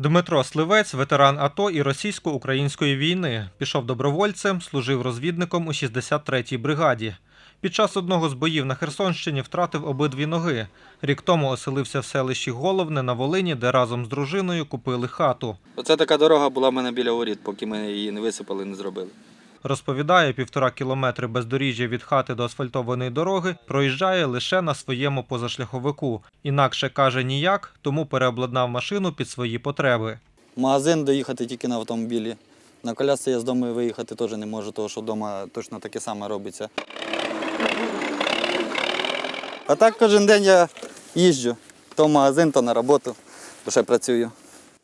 Дмитро Сливець, ветеран АТО і російсько-української війни, пішов добровольцем, служив розвідником у 63-й бригаді. Під час одного з боїв на Херсонщині втратив обидві ноги. Рік тому оселився в селищі Головне на Волині, де разом з дружиною купили хату. Оце така дорога була в мене біля воріт, поки ми її не висипали, не зробили. Розповідає, півтора кілометри бездоріжжя від хати до асфальтованої дороги проїжджає лише на своєму позашляховику. Інакше каже ніяк, тому переобладнав машину під свої потреби. В магазин доїхати тільки на автомобілі. На колясці я з дому виїхати теж не можу, тому що вдома точно таке саме робиться. А так кожен день я їжджу. То в магазин, то на роботу, то ще працюю.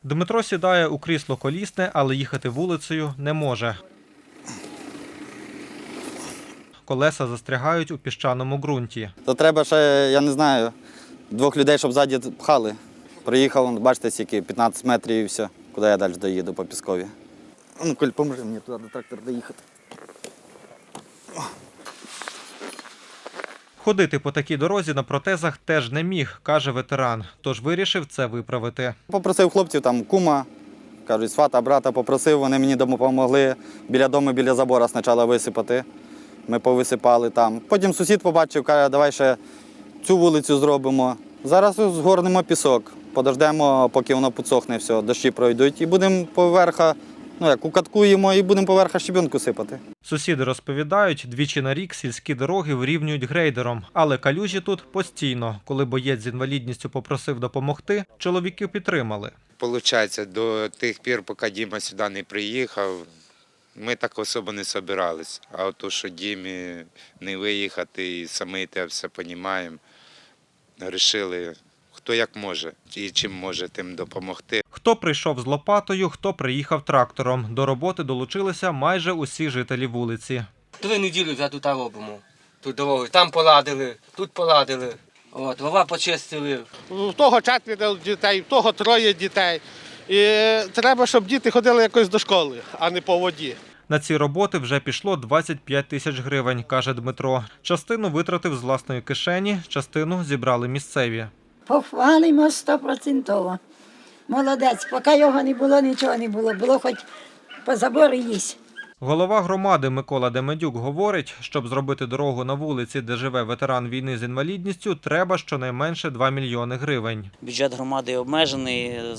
Дмитро сідає у крісло колісне, але їхати вулицею не може. Колеса застрягають у піщаному ґрунті. То треба ще, я не знаю, двох людей, щоб ззаді пхали. Приїхав, бачите, скільки 15 метрів і все. Куди я далі доїду по піскові. Ну, Коль, поможи мені туди до трактора доїхати. Ходити по такій дорозі на протезах теж не міг, каже ветеран, тож вирішив це виправити. Попросив хлопців, там кума, кажуть, свата, брата попросив, вони мені допомогли біля дому, біля забора спочатку висипати. Ми повисипали там. Потім сусід побачив, каже, давай ще цю вулицю зробимо. Зараз згорнемо пісок, подождемо, поки воно підсохне, все, дощі пройдуть, і будемо поверха, ну як укаткуємо, і будемо поверха щебінку сипати. Сусіди розповідають, двічі на рік сільські дороги вирівнюють грейдером, але калюжі тут постійно. Коли боєць з інвалідністю попросив допомогти, чоловіки підтримали. Получається, до тих пір, поки Діма сюди не приїхав, ми так особо не собирались. А от то, що Дімі не виїхати і самі те все розуміємо, вирішили, хто як може і чим може тим допомогти. Хто прийшов з лопатою, хто приїхав трактором. До роботи долучилися майже усі жителі вулиці. Три неділі вже тут робимо. Тут дороги. Там поладили, тут поладили. От, вова почистили. В того четверо дітей, в того троє дітей. І треба, щоб діти ходили якось до школи, а не по воді. На ці роботи вже пішло 25 тисяч гривень, каже Дмитро. Частину витратив з власної кишені, частину зібрали місцеві. Похвалимо стопроцентово. Молодець, поки його не було, нічого не було. Було хоч по забору їсть. Голова громади Микола Демедюк говорить, щоб зробити дорогу на вулиці, де живе ветеран війни з інвалідністю, треба щонайменше 2 мільйони гривень. Бюджет громади обмежений, е,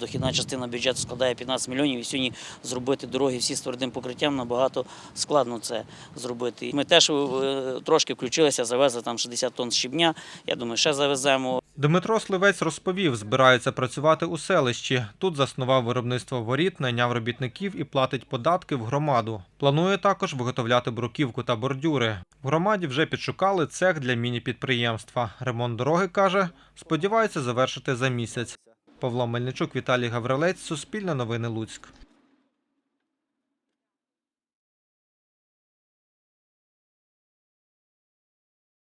дохідна частина бюджету складає 15 мільйонів. І сьогодні зробити дороги всі з твердим покриттям набагато складно це зробити. Ми теж е, трошки включилися, завезли там 60 тонн щебня. Я думаю, ще завеземо. Дмитро Сливець розповів, збирається працювати у селищі. Тут заснував виробництво воріт, найняв робітників і платить податки в громаду. Планує також виготовляти бруківку та бордюри. В громаді вже підшукали цех для міні-підприємства. Ремонт дороги каже, сподівається завершити за місяць. Павло Мельничук, Віталій Гаврилець, Суспільне новини Луцьк.